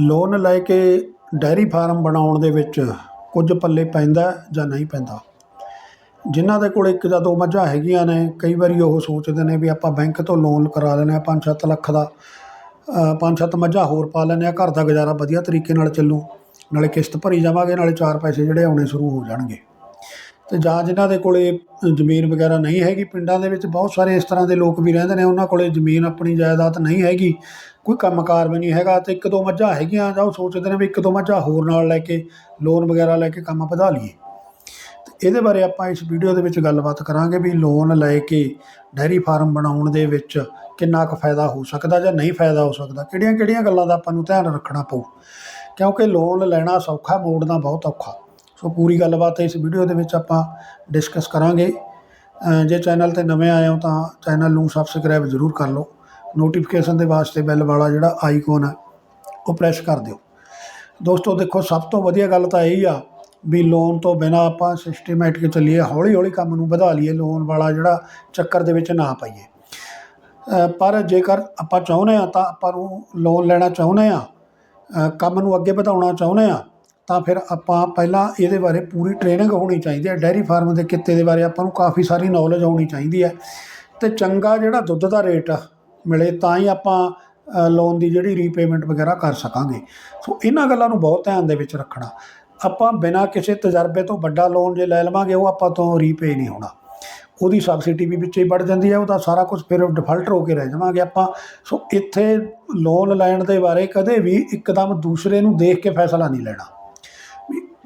Loan ਲੈ ਕੇ dairy farm ਬਣਾਉਣ ਦੇ ਵਿੱਚ ਕੁਝ ਪੱਲੇ ਪੈਂਦਾ ਜਾਂ ਨਹੀਂ ਪੈਂਦਾ? ਜਿਨ੍ਹਾਂ ਦੇ ਕੋਲ ਇੱਕ ਜਾਂ ਦੋ ਮੱਝਾਂ ਹੈਗੀਆਂ ਨੇ ਕਈ ਵਾਰੀ ਉਹ ਸੋਚਦੇ ਨੇ ਵੀ ਆਪਾਂ ਬੈਂਕ ਤੋਂ ਲੋਨ ਕਰਾ ਲੈਂਦੇ ਹਾਂ ਪੰਜ ਸੱਤ ਲੱਖ ਦਾ ਅ, ਪੰਜ ਸੱਤ ਮੱਝਾਂ ਹੋਰ ਪਾ ਲੈਂਦੇ ਹਾਂ ਘਰ ਦਾ ਗੁਜ਼ਾਰਾ ਵਧੀਆ ਤਰੀਕੇ ਨਾਲ ਚੱਲੂ ਨਾਲੇ ਕਿਸ਼ਤ ਭਰੀ ਜਾਵਾਂਗੇ ਨਾਲੇ ਚਾਰ ਪੈਸੇ ਜਿਹੜੇ ਆਉਣੇ ਸ਼ੁਰੂ ਹੋ ਜਾਣਗੇ। ਤੇ ਜਾਂ ਜਿਨ੍ਹਾਂ ਦੇ ਕੋਲੇ ਜ਼ਮੀਨ ਵਗੈਰਾ ਨਹੀਂ ਹੈਗੀ, ਪਿੰਡਾਂ ਦੇ ਵਿੱਚ ਬਹੁਤ ਸਾਰੇ ਇਸ ਤਰ੍ਹਾਂ ਦੇ ਲੋਕ ਵੀ ਰਹਿੰਦੇ ਨੇ, ਉਹਨਾਂ ਕੋਲੇ ਜ਼ਮੀਨ ਆਪਣੀ ਜਾਇਦਾਦ ਨਹੀਂ ਹੈਗੀ, ਕੋਈ ਕੰਮਕਾਰ ਵੀ ਨਹੀਂ ਹੈਗਾ, ਤੇ ਇੱਕ ਦੋ ਮੱਝਾਂ ਹੈਗੀਆਂ, ਜਾਂ ਉਹ ਸੋਚਦੇ ਨੇ ਵੀ ਇੱਕ ਦੋ ਮੱਝਾਂ ਹੋਰ ਨਾਲ ਲੈ ਕੇ ਲੋਨ ਵਗੈਰਾ ਲੈ ਕੇ ਕੰਮ ਵਧਾ ਲਈਏ। ਤੇ ਇਹਦੇ ਬਾਰੇ ਆਪਾਂ ਇਸ ਵੀਡੀਓ ਦੇ ਵਿੱਚ ਗੱਲਬਾਤ ਕਰਾਂਗੇ ਵੀ ਲੋਨ ਲੈ ਕੇ ਡੈਰੀ ਫਾਰਮ ਬਣਾਉਣ ਦੇ ਵਿੱਚ ਕਿੰਨਾ ਕੁ ਫਾਇਦਾ ਹੋ ਸਕਦਾ ਜਾਂ ਨਹੀਂ ਫਾਇਦਾ ਹੋ ਸਕਦਾ, ਕਿਹੜੀਆਂ-ਕਿਹੜੀਆਂ ਗੱਲਾਂ ਦਾ ਆਪਾਂ ਨੂੰ ਧਿਆਨ ਰੱਖਣਾ ਪਊ। ਕਿਉਂਕਿ ਲੋਨ ਲੈਣਾ ਸੌਖਾ, ਮੋੜਨਾ ਬਹੁਤ ਔਖਾ। ਸੋ ਪੂਰੀ ਗੱਲਬਾਤ ਇਸ ਵੀਡੀਓ ਦੇ ਵਿੱਚ ਆਪਾਂ ਡਿਸਕਸ ਕਰਾਂਗੇ। ਜੇ ਚੈਨਲ ਤੇ ਨਵੇਂ ਆਏ ਹੋ ਤਾਂ ਚੈਨਲ ਨੂੰ ਸਬਸਕ੍ਰਾਈਬ ਜ਼ਰੂਰ ਕਰ ਲਓ। ਨੋਟੀਫਿਕੇਸ਼ਨ ਦੇ ਵਾਸਤੇ ਬੈਲ ਵਾਲਾ ਜਿਹੜਾ ਆਈਕਨ ਹੈ, ਉਹ ਪ੍ਰੈਸ ਕਰ ਦਿਓ। ਦੋਸਤੋ, ਦੇਖੋ, ਸਭ ਤੋਂ ਵਧੀਆ ਗੱਲ ਤਾਂ ਇਹੀ ਆ ਵੀ ਲੋਨ ਤੋਂ ਬਿਨਾ ਆਪਾਂ ਸਿਸਟਮੈਟਿਕ ਚੱਲੀਏ ਹੌਲੀ ਹੌਲੀ ਕੰਮ ਨੂੰ ਵਧਾ ਲਈਏ ਲੋਨ ਵਾਲਾ ਜਿਹੜਾ ਚੱਕਰ ਦੇ ਵਿੱਚ ਨਾ ਪਾਈਏ। ਪਰ ਜੇਕਰ ਆਪਾਂ ਚਾਹੁੰਦੇ ਆ ਤਾਂ ਆਪਾਂ ਨੂੰ ਲੋਨ ਲੈਣਾ ਚਾਹੁੰਦੇ ਆ ਕੰਮ ਨੂੰ ਅੱਗੇ ਵਧਾਉਣਾ ਚਾਹੁੰਦੇ ਆ ਤਾਂ ਫਿਰ ਆਪਾਂ ਪਹਿਲਾਂ ਇਹਦੇ ਬਾਰੇ ਪੂਰੀ ਟ੍ਰੇਨਿੰਗ ਹੋਣੀ ਚਾਹੀਦੀ ਹੈ। ਡੈਰੀ ਫਾਰਮ ਦੇ ਕਿੱਤੇ ਦੇ ਬਾਰੇ ਆਪਾਂ ਨੂੰ ਕਾਫੀ ਸਾਰੀ ਨੌਲੇਜ ਹੋਣੀ ਚਾਹੀਦੀ ਹੈ। ਤੇ ਚੰਗਾ ਜਿਹੜਾ ਦੁੱਧ ਦਾ ਰੇਟ ਮਿਲੇ ਤਾਂ ਹੀ ਆਪਾਂ ਲੋਨ ਦੀ ਜਿਹੜੀ ਰੀਪੇਮੈਂਟ ਵਗੈਰਾ ਕਰ ਸਕਾਂਗੇ। ਸੋ ਇਹਨਾਂ ਗੱਲਾਂ ਨੂੰ ਬਹੁਤ ਧਿਆਨ ਦੇ ਵਿੱਚ ਰੱਖਣਾ। ਆਪਾਂ ਬਿਨਾਂ ਕਿਸੇ ਤਜਰਬੇ ਤੋਂ ਵੱਡਾ ਲੋਨ ਜੇ ਲੈ ਲਵਾਂਗੇ, ਉਹ ਆਪਾਂ ਤੋਂ ਰੀਪੇ ਨਹੀਂ ਹੋਣਾ। ਉਹਦੀ ਸਬਸਿਡੀ ਵੀ ਵਿੱਚ ਹੀ ਵੱਧ ਜਾਂਦੀ ਹੈ, ਉਹਦਾ ਸਾਰਾ ਕੁਝ ਫਿਰ ਡਿਫਾਲਟਰ ਹੋ ਕੇ ਰਹਿ ਜਾਵਾਂਗੇ ਆਪਾਂ। ਸੋ ਇੱਥੇ ਲੋਨ ਲੈਣ ਦੇ ਬਾਰੇ ਕਦੇ ਵੀ ਇੱਕਦਮ ਦੂਸਰੇ ਨੂੰ ਦੇਖ ਕੇ ਫੈਸਲਾ ਨਹੀਂ ਲੈਣਾ।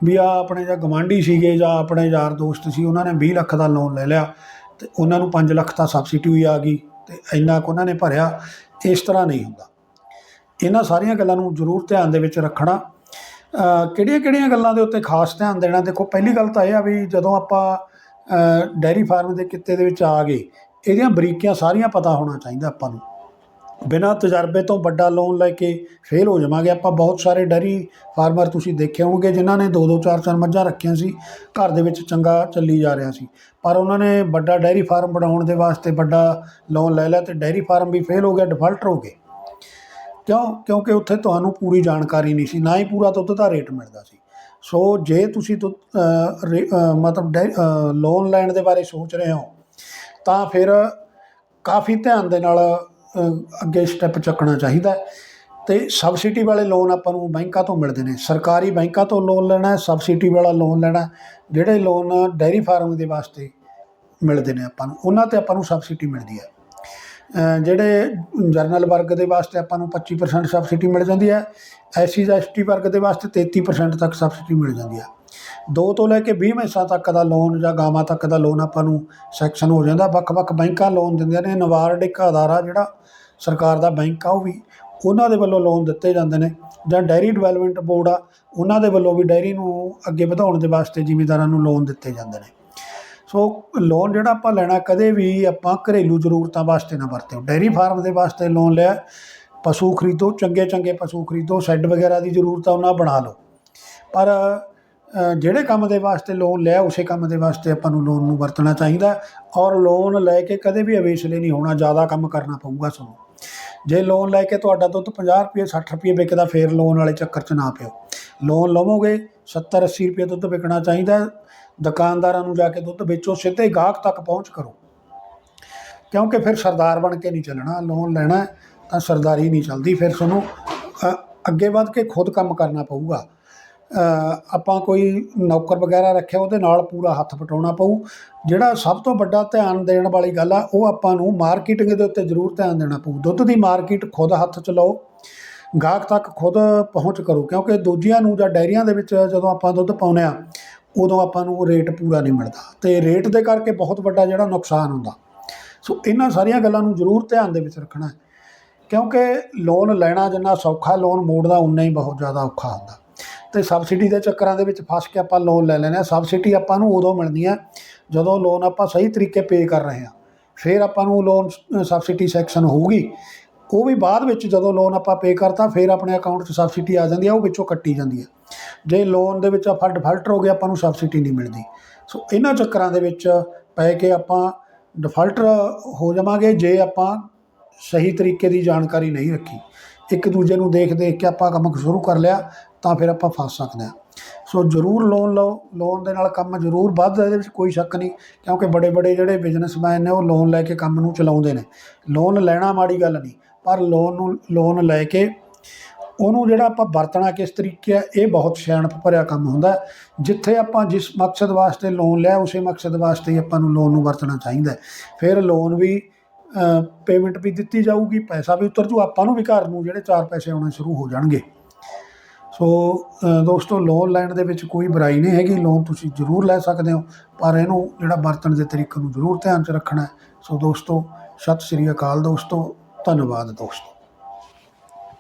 ਵੀ- ਵੀ ਆ ਆਪਣੇ ਜਾਂ ਗਵਾਂਢੀ ਸੀਗੇ ਜਾਂ ਆਪਣੇ ਯਾਰ ਦੋਸਤ ਸੀ ਉਹਨਾਂ ਨੇ 20 ਲੱਖ ਦਾ ਲੋਨ ਲੈ ਲਿਆ ਤੇ ਉਹਨਾਂ ਨੂੰ 5 ਲੱਖ ਤਾਂ ਸਬਸਿਡੀ ਵੀ ਆ ਗਈ ਤੇ ਇੰਨਾ ਕੁ ਉਹਨਾਂ ਨੇ ਭਰਿਆ ਇਸ ਤਰ੍ਹਾਂ ਨਹੀਂ ਹੁੰਦਾ। ਇਹਨਾਂ ਸਾਰੀਆਂ ਗੱਲਾਂ ਨੂੰ ਜ਼ਰੂਰ ਧਿਆਨ ਦੇ ਵਿੱਚ ਰੱਖਣਾ। ਕਿਹੜੀਆਂ ਕਿਹੜੀਆਂ ਗੱਲਾਂ ਦੇ ਉੱਤੇ ਖਾਸ ਧਿਆਨ ਦੇਣਾ? ਦੇਖੋ ਪਹਿਲੀ ਗੱਲ ਤਾਂ ਇਹ ਆ ਵੀ ਜਦੋਂ ਆਪਾਂ ਅ, ਡੈਰੀ ਫਾਰਮ ਦੇ ਕਿੱਤੇ ਦੇ ਵਿੱਚ ਆ ਗਏ ਇਹਦੀਆਂ ਬਰੀਕੀਆਂ ਸਾਰੀਆਂ ਪਤਾ ਹੋਣਾ ਚਾਹੀਦਾ ਆਪਾਂ ਨੂੰ। ਬਿਨਾਂ ਤਜਰਬੇ ਤੋਂ ਵੱਡਾ ਲੋਨ ਲੈ ਕੇ ਫੇਲ ਹੋ ਜਾਵਾਂਗੇ। ਆਪਾਂ ਬਹੁਤ ਸਾਰੇ ਡੈਰੀ ਫਾਰਮਰ ਤੁਸੀਂ ਦੇਖੇ ਹੋਣਗੇ ਜਿਨ੍ਹਾਂ ਨੇ ਦੋ ਦੋ ਚਾਰ ਚਾਰ ਮੱਝਾਂ ਰੱਖੀਆਂ ਸੀ, ਘਰ ਦੇ ਵਿੱਚ ਚੰਗਾ ਚੱਲੀ ਜਾ ਰਿਹਾ ਸੀ। ਪਰ ਉਹਨਾਂ ਨੇ ਵੱਡਾ ਡੈਰੀ ਫਾਰਮ ਬਣਾਉਣ ਦੇ ਵਾਸਤੇ ਵੱਡਾ ਲੋਨ ਲੈ ਲਿਆ ਤੇ ਡੈਰੀ ਫਾਰਮ ਵੀ ਫੇਲ ਹੋ ਗਿਆ ਡਿਫਾਲਟਰ ਹੋ ਗਏ। ਕਿਉਂ? ਕਿਉਂਕਿ ਉੱਥੇ ਤੁਹਾਨੂੰ ਪੂਰੀ ਜਾਣਕਾਰੀ ਨਹੀਂ ਸੀ, ਨਾ ਹੀ ਪੂਰਾ ਦੁੱਧ ਦਾ ਰੇਟ ਮਿਲਦਾ ਸੀ। ਸੋ ਜੇ ਤੁਸੀਂ ਦੁੱਧ ਮਤਲਬ ਡੈ ਲੋਨ ਲੈਣ ਦੇ ਬਾਰੇ ਸੋਚ ਰਹੇ ਹੋ, ਤਾਂ ਫਿਰ ਕਾਫੀ ਧਿਆਨ ਦੇ ਨਾਲ ਅੱਗੇ ਸਟੈਪ ਚੱਕਣਾ ਚਾਹੀਦਾ ਹੈ। ਤੇ ਸਬਸਿਡੀ ਵਾਲੇ ਲੋਨ ਆਪਾਂ ਨੂੰ ਬੈਂਕਾਂ ਤੋਂ ਮਿਲਦੇ ਨੇ। ਸਰਕਾਰੀ ਬੈਂਕਾਂ ਤੋਂ ਲੋਨ ਲੈਣਾ ਸਬਸਿਡੀ ਵਾਲਾ ਲੋਨ ਲੈਣਾ, ਜਿਹੜੇ ਲੋਨ ਡੈਰੀ ਫਾਰਮ ਦੇ ਵਾਸਤੇ ਮਿਲਦੇ ਨੇ ਆਪਾਂ ਨੂੰ, ਉਹਨਾਂ ਤੇ ਆਪਾਂ ਨੂੰ ਸਬਸਿਡੀ ਮਿਲਦੀ ਹੈ। ਜਿਹੜੇ ਜਰਨਲ ਵਰਗ ਦੇ ਵਾਸਤੇ ਆਪਾਂ ਨੂੰ 25% ਸਬਸਿਡੀ ਮਿਲ ਜਾਂਦੀ ਹੈ। ਐਸਸੀ ਜਾਂ ਐਸਟੀ ਵਰਗ ਦੇ ਵਾਸਤੇ 33% ਤੱਕ ਸਬਸਿਡੀ ਮਿਲ ਜਾਂਦੀ ਹੈ। ਦੋ ਤੋਂ ਲੈ ਕੇ 20 ਮੈਸਾਂ ਤੱਕ ਦਾ ਲੋਨ ਜਾਂ ਗਾਵਾਂ ਤੱਕ ਦਾ ਲੋਨ ਆਪਾਂ ਨੂੰ ਸੈਕਸ਼ਨ ਹੋ ਜਾਂਦਾ। ਵੱਖ-ਵੱਖ ਬੈਂਕਾਂ ਲੋਨ ਦਿੰਦੀਆਂ ਨੇ। ਨਵਾਰਡ ਇੱਕ ਅਦਾਰਾ ਜਿਹੜਾ ਸਰਕਾਰ ਦਾ ਬੈਂਕ ਆ, ਉਹ ਵੀ ਉਹਨਾਂ ਦੇ ਵੱਲੋਂ ਲੋਨ ਦਿੱਤੇ ਜਾਂਦੇ ਨੇ। ਜਾਂ ਡੈਰੀ ਡਿਵੈਲਪਮੈਂਟ ਬੋਰਡ ਆ, ਉਹਨਾਂ ਦੇ ਵੱਲੋਂ ਵੀ ਡੈਰੀ ਨੂੰ ਅੱਗੇ ਵਧਾਉਣ ਦੇ ਵਾਸਤੇ ਜ਼ਿਮੀਂਦਾਰਾਂ ਨੂੰ ਲੋਨ ਦਿੱਤੇ ਜਾਂਦੇ ਨੇ। ਸੋ ਲੋਨ ਜਿਹੜਾ ਆਪਾਂ ਲੈਣਾ, ਕਦੇ ਵੀ ਆਪਾਂ ਘਰੇਲੂ ਜ਼ਰੂਰਤਾਂ ਵਾਸਤੇ ਨਾ ਵਰਤਿਓ। ਡੈਰੀ ਫਾਰਮ ਦੇ ਵਾਸਤੇ ਲੋਨ ਲਿਆ, ਪਸ਼ੂ ਖਰੀਦੋ ਚੰਗੇ ਚੰਗੇ ਪਸ਼ੂ ਖਰੀਦੋ ਸ਼ੈੱਡ ਵਗੈਰਾ ਦੀ ਜ਼ਰੂਰਤ ਆ ਉਹਨਾਂ ਬਣਾ ਲਓ। ਪਰ ਜਿਹੜੇ ਕੰਮ ਦੇ ਵਾਸਤੇ ਲੋਨ ਲਿਆ, ਉਸੇ ਕੰਮ ਦੇ ਵਾਸਤੇ ਆਪਾਂ ਨੂੰ ਲੋਨ ਨੂੰ ਵਰਤਣਾ ਚਾਹੀਦਾ ਔਰ ਲੋਨ ਲੈ ਕੇ ਕਦੇ ਵੀ ਅਵੇਸਲੇ ਨਹੀਂ ਹੋਣਾ, ਜ਼ਿਆਦਾ ਕੰਮ ਕਰਨਾ ਪਊਗਾ ਤੁਹਾਨੂੰ ਜੇ ਲੋਨ ਲੈ ਕੇ ਤੁਹਾਡਾ ਦੁੱਧ 50 ਰੁਪਏ 60 ਰੁਪਏ ਵਿਕਦਾ, ਫੇਰ ਲੋਨ ਵਾਲੇ ਚੱਕਰ 'ਚ ਨਾ ਪਿਓ। ਲੋਨ ਲਵੋਗੇ 70 80 ਰੁਪਏ ਦੁੱਧ ਵਿਕਣਾ ਚਾਹੀਦਾ ਦੁਕਾਨਦਾਰਾਂ ਨੂੰ ਜਾ ਕੇ ਦੁੱਧ ਵੇਚੋ, ਸਿੱਧੇ ਗਾਹਕ ਤੱਕ ਪਹੁੰਚ ਕਰੋ। ਕਿਉਂਕਿ ਫਿਰ ਸਰਦਾਰ ਬਣ ਕੇ ਨਹੀਂ ਚੱਲਣਾ ਲੋਨ ਲੈਣਾ ਤਾਂ ਸਰਦਾਰੀ ਨਹੀਂ ਚੱਲਦੀ, ਫਿਰ ਤੁਹਾਨੂੰ ਅੱਗੇ ਵੱਧ ਕੇ ਖੁਦ ਕੰਮ ਕਰਨਾ ਪਊਗਾ। ਆਪਾਂ ਕੋਈ ਨੌਕਰ ਵਗੈਰਾ ਰੱਖਿਆ, ਉਹਦੇ ਨਾਲ ਪੂਰਾ ਹੱਥ ਪਟਾਉਣਾ ਪਊ। ਜਿਹੜਾ ਸਭ ਤੋਂ ਵੱਡਾ ਧਿਆਨ ਦੇਣ ਵਾਲੀ ਗੱਲ ਆ, ਉਹ ਆਪਾਂ ਨੂੰ ਮਾਰਕੀਟਿੰਗ ਦੇ ਉੱਤੇ ਜ਼ਰੂਰ ਧਿਆਨ ਦੇਣਾ ਪਊ। ਦੁੱਧ ਦੀ ਮਾਰਕੀਟ ਖੁਦ ਹੱਥ ਚ ਲਓ, ਗਾਹਕ ਤੱਕ ਖੁਦ ਪਹੁੰਚ ਕਰੋ, ਕਿਉਂਕਿ ਦੂਜਿਆਂ ਨੂੰ ਜਾਂ ਡਾਇਰੀਆਂ ਦੇ ਵਿੱਚ ਜਦੋਂ ਆਪਾਂ ਦੁੱਧ ਪਾਉਂਦੇ ਆ, ਉਦੋਂ ਆਪਾਂ ਨੂੰ ਰੇਟ ਪੂਰਾ ਨਹੀਂ ਮਿਲਦਾ। ਤੇ ਰੇਟ ਦੇ ਕਰਕੇ ਬਹੁਤ ਵੱਡਾ ਜਿਹੜਾ ਨੁਕਸਾਨ ਹੁੰਦਾ। ਸੋ ਇਹਨਾਂ ਸਾਰੀਆਂ ਗੱਲਾਂ ਨੂੰ ਜ਼ਰੂਰ ਧਿਆਨ ਦੇ ਵਿੱਚ ਰੱਖਣਾ ਕਿਉਂਕਿ ਲੋਨ ਲੈਣਾ ਜਿੰਨਾ ਸੌਖਾ, ਲੋਨ ਮੋੜਨਾ ਉਨਾ ਹੀ ਬਹੁਤ ਜ਼ਿਆਦਾ ਔਖਾ ਹੁੰਦਾ। ਤੇ ਸਬਸਿਡੀ ਦੇ ਚੱਕਰਾਂ ਦੇ ਵਿੱਚ ਫਸ ਕੇ ਆਪਾਂ ਲੋਨ ਲੈ ਲੈਂਦੇ ਹਾਂ। ਸਬਸਿਡੀ ਆਪਾਂ ਨੂੰ ਉਦੋਂ ਮਿਲਦੀ ਹੈ ਜਦੋਂ ਲੋਨ ਆਪਾਂ ਸਹੀ ਤਰੀਕੇ ਪੇ ਕਰ ਰਹੇ ਹਾਂ। ਫਿਰ ਆਪਾਂ ਨੂੰ ਲੋਨ ਸਬਸਿਡੀ ਸੈਕਸ਼ਨ ਹੋਊਗੀ। ਉਹ ਵੀ ਬਾਅਦ ਵਿੱਚ ਜਦੋਂ ਲੋਨ ਆਪਾਂ ਪੇ ਕਰਤਾ, ਫਿਰ ਆਪਣੇ ਅਕਾਊਂਟ 'ਚ ਸਬਸਿਡੀ ਆ ਜਾਂਦੀ ਹੈ, ਉਹ ਵਿੱਚੋਂ ਕੱਟੀ ਜਾਂਦੀ ਹੈ। ਜੇ ਲੋਨ ਦੇ ਵਿੱਚ ਆਪਾਂ ਡਿਫਾਲਟਰ ਹੋ ਗਏ, ਆਪਾਂ ਨੂੰ ਸਬਸਿਡੀ ਨਹੀਂ ਮਿਲਦੀ। ਸੋ ਇਹਨਾਂ ਚੱਕਰਾਂ ਦੇ ਵਿੱਚ ਪੈ ਕੇ ਆਪਾਂ ਡਿਫਾਲਟਰ ਹੋ ਜਾਵਾਂਗੇ ਜੇ ਆਪਾਂ ਸਹੀ ਤਰੀਕੇ ਦੀ ਜਾਣਕਾਰੀ ਨਹੀਂ ਰੱਖੀ। ਇੱਕ ਦੂਜੇ ਨੂੰ ਦੇਖ ਦੇਖ ਕੇ ਆਪਾਂ ਕੰਮ ਸ਼ੁਰੂ ਕਰ ਲਿਆ। ਤਾਂ ਫਿਰ ਆਪਾਂ ਫਸ ਸਕਦੇ ਹਾਂ। ਸੋ ਜ਼ਰੂਰ ਲੋਨ ਲਓ ਲੋਨ ਦੇ ਨਾਲ ਕੰਮ ਜ਼ਰੂਰ ਵੱਧਦਾ ਇਹਦੇ ਵਿੱਚ ਕੋਈ ਸ਼ੱਕ ਨਹੀਂ, ਕਿਉਂਕਿ ਬੜੇ ਬੜੇ ਜਿਹੜੇ ਬਿਜ਼ਨਸਮੈਨ ਨੇ ਉਹ ਲੋਨ ਲੈ ਕੇ ਕੰਮ ਨੂੰ ਚਲਾਉਂਦੇ ਨੇ। ਲੋਨ ਲੈਣਾ ਮਾੜੀ ਗੱਲ ਨਹੀਂ, ਪਰ ਲੋਨ ਨੂੰ ਲੋਨ ਲੈ ਕੇ ਉਹਨੂੰ ਜਿਹੜਾ ਆਪਾਂ ਵਰਤਣਾ ਕਿਸ ਤਰੀਕੇ ਆ, ਇਹ ਬਹੁਤ ਸਿਆਣਪ ਭਰਿਆ ਕੰਮ ਹੁੰਦਾ ਜਿੱਥੇ ਆਪਾਂ ਜਿਸ ਮਕਸਦ ਵਾਸਤੇ ਲੋਨ ਲਿਆ, ਉਸੇ ਮਕਸਦ ਵਾਸਤੇ ਹੀ ਆਪਾਂ ਨੂੰ ਲੋਨ ਨੂੰ ਵਰਤਣਾ ਚਾਹੀਦਾ ਫਿਰ ਲੋਨ ਵੀ ਪੇਮੈਂਟ ਵੀ ਦਿੱਤੀ ਜਾਊਗੀ, ਪੈਸਾ ਵੀ ਉਤਰ ਜੂ, ਆਪਾਂ ਨੂੰ ਵੀ ਘਰ ਨੂੰ ਜਿਹੜੇ ਚਾਰ ਪੈਸੇ ਆਉਣੇ ਸ਼ੁਰੂ ਹੋ ਜਾਣਗੇ। ਸੋ ਦੋਸਤੋ ਲੋਨ ਲੈਣ ਦੇ ਵਿੱਚ ਕੋਈ ਬੁਰਾਈ ਨਹੀਂ ਹੈਗੀ। ਲੋਨ ਤੁਸੀਂ ਜ਼ਰੂਰ ਲੈ ਸਕਦੇ ਹੋ, ਪਰ ਇਹਨੂੰ ਜਿਹੜਾ ਵਰਤਣ ਦੇ ਤਰੀਕੇ ਨੂੰ ਜ਼ਰੂਰ ਧਿਆਨ 'ਚ ਰੱਖਣਾ ਸੋ, ਦੋਸਤੋ, ਸਤਿ ਸ਼੍ਰੀ ਅਕਾਲ ਦੋਸਤੋ, ਧੰਨਵਾਦ ਦੋਸਤੋ।